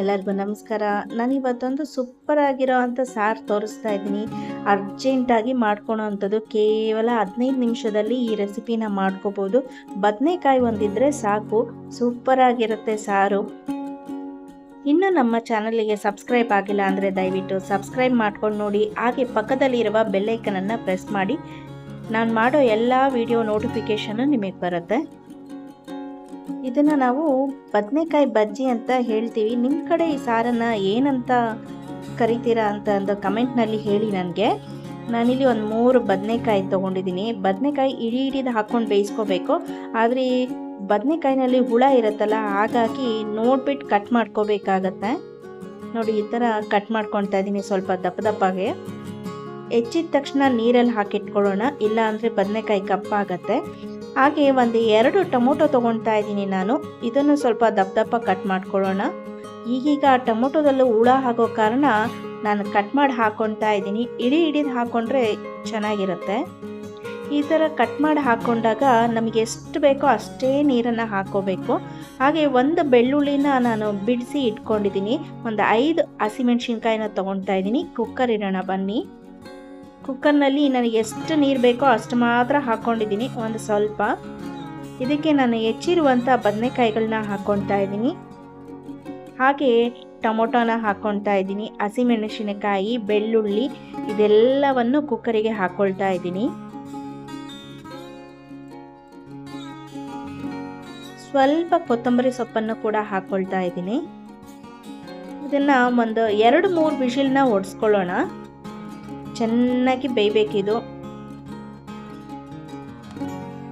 ಎಲ್ಲರಿಗೂ ನಮಸ್ಕಾರ. ನಾನಿವತ್ತೊಂದು ಸೂಪರ್ ಆಗಿರೋ ಅಂಥ ಸಾರು ತೋರಿಸ್ತಾ ಇದ್ದೀನಿ. ಅರ್ಜೆಂಟಾಗಿ ಮಾಡ್ಕೊಳೋ ಅಂಥದ್ದು ಕೇವಲ ಹದಿನೈದು ನಿಮಿಷದಲ್ಲಿ ಈ ರೆಸಿಪಿನ ಮಾಡ್ಕೋಬೋದು. ಬದನೆಕಾಯಿ ಒಂದಿದ್ರೆ ಸಾಕು. ಸೂಪರ್ ಆಗಿರುತ್ತೆ ಸಾರು. ಇನ್ನು ನಮ್ಮ ಚಾನಲಿಗೆ ಸಬ್ಸ್ಕ್ರೈಬ್ ಆಗಿಲ್ಲ ಅಂದರೆ ದಯವಿಟ್ಟು ಸಬ್ಸ್ಕ್ರೈಬ್ ಮಾಡ್ಕೊಂಡು ನೋಡಿ. ಹಾಗೆ ಪಕ್ಕದಲ್ಲಿರುವ ಬೆಲ್ಲೈಕನನ್ನು ಪ್ರೆಸ್ ಮಾಡಿ. ನಾನು ಮಾಡೋ ಎಲ್ಲ ವಿಡಿಯೋ ನೋಟಿಫಿಕೇಷನ್ನು ನಿಮಗೆ ಬರುತ್ತೆ. ಇದನ್ನು ನಾವು ಬದನೆಕಾಯಿ ಬಜ್ಜಿ ಅಂತ ಹೇಳ್ತೀವಿ. ನಿಮ್ಮ ಕಡೆ ಈ ಸಾರನ್ನು ಏನಂತ ಕರಿತೀರಾ ಅಂತ ಒಂದು ಕಮೆಂಟ್ನಲ್ಲಿ ಹೇಳಿ ನನಗೆ. ನಾನಿಲ್ಲಿ ಒಂದು ಮೂರು ಬದನೆಕಾಯಿ ತೊಗೊಂಡಿದ್ದೀನಿ. ಬದನೆಕಾಯಿ ಇಡೀ ಹಿಡಿದು ಹಾಕ್ಕೊಂಡು ಬೇಯಿಸ್ಕೋಬೇಕು. ಆದರೆ ಈ ಬದನೆಕಾಯಿನಲ್ಲಿ ಹುಳ ಇರುತ್ತಲ್ಲ, ಹಾಗಾಗಿ ನೋಡ್ಬಿಟ್ಟು ಕಟ್ ಮಾಡ್ಕೋಬೇಕಾಗತ್ತೆ. ನೋಡಿ, ಈ ಥರ ಕಟ್ ಮಾಡ್ಕೊತಾ ಇದ್ದೀನಿ ಸ್ವಲ್ಪ ದಪ್ಪ ದಪ್ಪಾಗೆ. ಹೆಚ್ಚಿದ ತಕ್ಷಣ ನೀರಲ್ಲಿ ಹಾಕಿಟ್ಕೊಳ್ಳೋಣ. ಇಲ್ಲ ಅಂದರೆ ಬದನೆಕಾಯಿ ಕಪ್ಪಾಗತ್ತೆ. ಹಾಗೆ ಒಂದು ಎರಡು ಟೊಮೊಟೊ ತೊಗೊಳ್ತಾ ಇದ್ದೀನಿ ನಾನು. ಇದನ್ನು ಸ್ವಲ್ಪ ದಪ್ಪ ದಪ್ಪ ಕಟ್ ಮಾಡ್ಕೊಳ್ಳೋಣ. ಈಗೀಗ ಟೊಮೊಟೊದಲ್ಲೂ ಹುಳ ಆಗೋ ಕಾರಣ ನಾನು ಕಟ್ ಮಾಡಿ ಹಾಕ್ಕೊಳ್ತಾ ಇದ್ದೀನಿ. ಇಡೀ ಹಿಡಿದು ಹಾಕ್ಕೊಂಡ್ರೆ ಚೆನ್ನಾಗಿರುತ್ತೆ. ಈ ಥರ ಕಟ್ ಮಾಡಿ ಹಾಕ್ಕೊಂಡಾಗ ನಮಗೆ ಎಷ್ಟು ಬೇಕೋ ಅಷ್ಟೇ ನೀರನ್ನು ಹಾಕ್ಕೋಬೇಕು ಹಾಗೆ ಒಂದು ಬೆಳ್ಳುಳ್ಳಿನ ನಾನು ಬಿಡಿಸಿ ಇಟ್ಕೊಂಡಿದ್ದೀನಿ. ಒಂದು ಐದು ಹಸಿಮೆಣ್ಸಿನ್ಕಾಯಿನ ತೊಗೊಳ್ತಾ ಇದ್ದೀನಿ. ಕುಕ್ಕರ್ ಇಡೋಣ ಬನ್ನಿ. ಕುಕ್ಕರ್ನಲ್ಲಿ ನನಗೆ ಎಷ್ಟು ನೀರು ಬೇಕೋ ಅಷ್ಟು ಮಾತ್ರ ಹಾಕ್ಕೊಂಡಿದ್ದೀನಿ, ಒಂದು ಸ್ವಲ್ಪ. ಇದಕ್ಕೆ ನಾನು ಹೆಚ್ಚಿರುವಂಥ ಬದನೆಕಾಯಿಗಳನ್ನ ಹಾಕ್ಕೊಳ್ತಾ ಇದ್ದೀನಿ. ಹಾಗೆ ಟೊಮೊಟೊನ ಹಾಕ್ಕೊಳ್ತಾ ಇದ್ದೀನಿ, ಹಸಿಮೆಣಸಿನಕಾಯಿ, ಬೆಳ್ಳುಳ್ಳಿ ಇದೆಲ್ಲವನ್ನು ಕುಕ್ಕರಿಗೆ ಹಾಕ್ಕೊಳ್ತಾ ಇದ್ದೀನಿ. ಸ್ವಲ್ಪ ಕೊತ್ತಂಬರಿ ಸೊಪ್ಪನ್ನು ಕೂಡ ಹಾಕ್ಕೊಳ್ತಾ ಇದ್ದೀನಿ. ಇದನ್ನು ಒಂದು ಎರಡು ಮೂರು ಬಿಸಿಲನ್ನ ಒಡಿಸ್ಕೊಳ್ಳೋಣ. ಚೆನ್ನಾಗಿ ಬೇಯಬೇಕಿದು.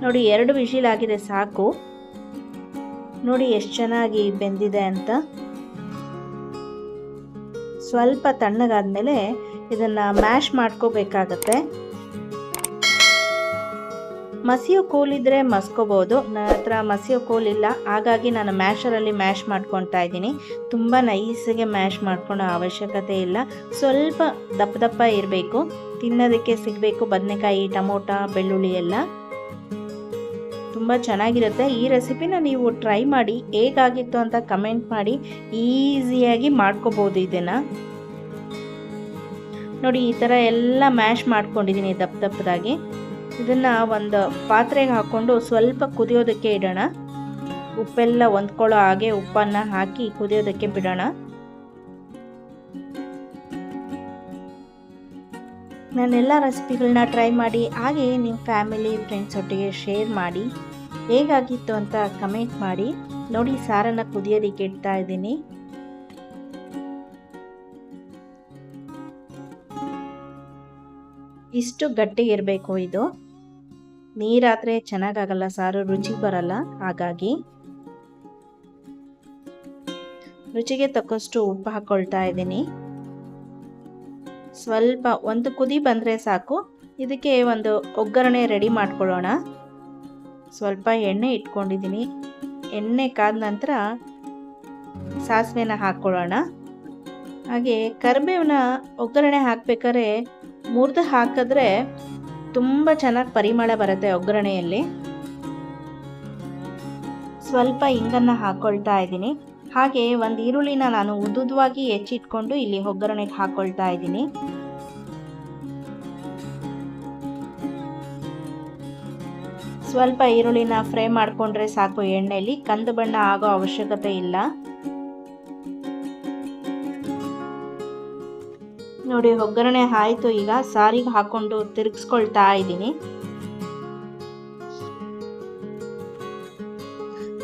ನೋಡಿ, ಎರಡು ವಿಷಿಲ್ ಆಗಿದೆ, ಸಾಕು. ನೋಡಿ, ಎಷ್ಟು ಚೆನ್ನಾಗಿ ಬೆಂದಿದೆ ಅಂತ. ಸ್ವಲ್ಪ ತಣ್ಣಗಾದ್ಮೇಲೆ ಇದನ್ನು ಮ್ಯಾಶ್ ಮಾಡ್ಕೋಬೇಕಾಗತ್ತೆ. ಮಸಿಯೋ ಕೋಲಿದ್ರೆ ಮಸ್ಕೋಬಹುದು ನನ್ನ ಹತ್ರ ಮಸಿಯೋ ಕೋಲಿಲ್ಲ ಹಾಗಾಗಿ ನಾನು ಮ್ಯಾಶರಲ್ಲಿ ಮ್ಯಾಶ್ ಮಾಡ್ಕೊತಾ ಇದ್ದೀನಿ. ತುಂಬ ನೈಸಿಗೆ ಮ್ಯಾಶ್ ಮಾಡ್ಕೊಳ್ಳೋ ಅವಶ್ಯಕತೆ ಇಲ್ಲ. ಸ್ವಲ್ಪ ದಪ್ಪ ದಪ್ಪ ಇರಬೇಕು. ತಿನ್ನೋದಕ್ಕೆ ಸಿಗಬೇಕು ಬದನೆಕಾಯಿ, ಟೊಮೊಟ, ಬೆಳ್ಳುಳ್ಳಿ ಎಲ್ಲ. ತುಂಬ ಚೆನ್ನಾಗಿರುತ್ತೆ. ಈ ರೆಸಿಪಿನ ನೀವು ಟ್ರೈ ಮಾಡಿ ಹೇಗಾಗಿತ್ತು ಅಂತ ಕಮೆಂಟ್ ಮಾಡಿ ಈಸಿಯಾಗಿ ಮಾಡ್ಕೋಬೋದು ಇದನ್ನು. ನೋಡಿ, ಈ ಥರ ಎಲ್ಲ ಮ್ಯಾಶ್ ಮಾಡ್ಕೊಂಡಿದ್ದೀನಿ ದಪ್ಪ ದಪ್ಪದಾಗಿ. ಇದನ್ನು ಒಂದು ಪಾತ್ರೆಗೆ ಹಾಕ್ಕೊಂಡು ಸ್ವಲ್ಪ ಕುದಿಯೋದಕ್ಕೆ ಇಡೋಣ. ಉಪ್ಪೆಲ್ಲ ಹೊಂದ್ಕೊಳ್ಳೋ ಹಾಗೆ ಉಪ್ಪನ್ನು ಹಾಕಿ ಕುದಿಯೋದಕ್ಕೆ ಬಿಡೋಣ. ನಾನೆಲ್ಲ ರೆಸಿಪಿಗಳನ್ನ ಟ್ರೈ ಮಾಡಿ, ಹಾಗೆ ನಿಮ್ಮ ಫ್ಯಾಮಿಲಿ, ಫ್ರೆಂಡ್ಸ್ ಒಟ್ಟಿಗೆ ಶೇರ್ ಮಾಡಿ. ಹೇಗಾಗಿತ್ತು ಅಂತ ಕಮೆಂಟ್ ಮಾಡಿ. ನೋಡಿ, ಸಾರನ್ನ ಕುದಿಯೋದಕ್ಕೆ ಇಡ್ತಾ ಇದ್ದೀನಿ. ಇಷ್ಟು ಗಟ್ಟಿಗಿರಬೇಕು ಇದು. ನೀರಾದರೆ ಚೆನ್ನಾಗಾಗಲ್ಲ, ಸಾರು ರುಚಿ ಬರಲ್ಲ. ಹಾಗಾಗಿ ರುಚಿಗೆ ತಕ್ಕಷ್ಟು ಉಪ್ಪು ಹಾಕ್ಕೊಳ್ತಾ ಇದ್ದೀನಿ. ಸ್ವಲ್ಪ ಒಂದು ಕುದಿ ಬಂದರೆ ಸಾಕು. ಇದಕ್ಕೆ ಒಂದು ಒಗ್ಗರಣೆ ರೆಡಿ ಮಾಡ್ಕೊಳ್ಳೋಣ. ಸ್ವಲ್ಪ ಎಣ್ಣೆ ಇಟ್ಕೊಂಡಿದ್ದೀನಿ. ಎಣ್ಣೆ ಕಾದ ನಂತರ ಸಾಸಿವೆನ ಹಾಕ್ಕೊಳ್ಳೋಣ. ಹಾಗೆ ಕರಿಬೇವನ್ನ ಒಗ್ಗರಣೆ ಹಾಕಬೇಕಾದ್ರೆ ಮುರಿದು ಹಾಕಿದ್ರೆ ತುಂಬ ಚೆನ್ನಾಗಿ ಪರಿಮಳ ಬರುತ್ತೆ ಒಗ್ಗರಣೆಯಲ್ಲಿ. ಸ್ವಲ್ಪ ಹಿಂಗನ್ನು ಹಾಕ್ಕೊಳ್ತಾ ಇದ್ದೀನಿ. ಹಾಗೆ ಒಂದು ಈರುಳ್ಳಿನ ನಾನು ಉದ್ದುದ್ವಾಗಿ ಹೆಚ್ಚಿಟ್ಕೊಂಡು ಇಲ್ಲಿ ಒಗ್ಗರಣೆಗೆ ಹಾಕ್ಕೊಳ್ತಾ ಇದ್ದೀನಿ. ಸ್ವಲ್ಪ ಈರುಳ್ಳಿನ ಫ್ರೈ ಮಾಡಿಕೊಂಡ್ರೆ ಸಾಕು ಎಣ್ಣೆಯಲ್ಲಿ ಕಂದು ಬಣ್ಣ ಆಗೋ ಅವಶ್ಯಕತೆ ಇಲ್ಲ. ನೋಡಿ, ಒಗ್ಗರಣೆ ಆಯಿತು. ಈಗ ಸಾರಿಗೆ ಹಾಕ್ಕೊಂಡು ತಿರುಗಿಸ್ಕೊಳ್ತಾ ಇದ್ದೀನಿ.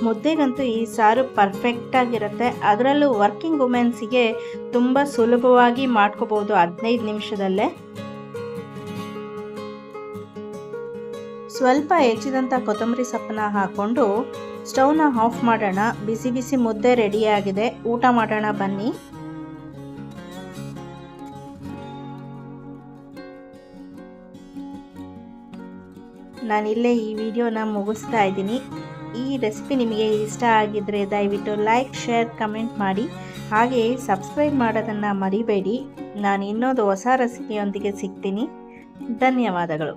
ಮುದ್ದೆಗಂತೂ ಈ ಸಾರು ಪರ್ಫೆಕ್ಟ್ ಆಗಿರುತ್ತೆ. ಅದರಲ್ಲೂ ವರ್ಕಿಂಗ್ ವುಮೆನ್ಸಿಗೆ ತುಂಬ ಸುಲಭವಾಗಿ ಮಾಡ್ಕೋಬೋದು ಹದಿನೈದು ನಿಮಿಷದಲ್ಲೇ. ಸ್ವಲ್ಪ ಹೆಚ್ಚಿದಂಥ ಕೊತ್ತಂಬರಿ ಸೊಪ್ಪನ್ನ ಹಾಕ್ಕೊಂಡು ಸ್ಟವ್ನ ಆಫ್ ಮಾಡೋಣ. ಬಿಸಿ ಬಿಸಿ ಮುದ್ದೆ ರೆಡಿಯಾಗಿದೆ ಊಟ ಮಾಡೋಣ ಬನ್ನಿ. ನಾನಿಲ್ಲೇ ಈ ವಿಡಿಯೋನ ಮುಗಿಸ್ತಾ ಇದ್ದೀನಿ. ಈ ರೆಸಿಪಿ ನಿಮಗೆ ಇಷ್ಟ ಆಗಿದ್ದರೆ ದಯವಿಟ್ಟು ಲೈಕ್ ಶೇರ್ ಕಮೆಂಟ್ ಮಾಡಿ. ಹಾಗೆ ಸಬ್ಸ್ಕ್ರೈಬ್ ಮಾಡೋದನ್ನು ಮರಿಬೇಡಿ. ನಾನು ಇನ್ನೊಂದು ಹೊಸ ರೆಸಿಪಿಯೊಂದಿಗೆ ಸಿಗ್ತೀನಿ. ಧನ್ಯವಾದಗಳು.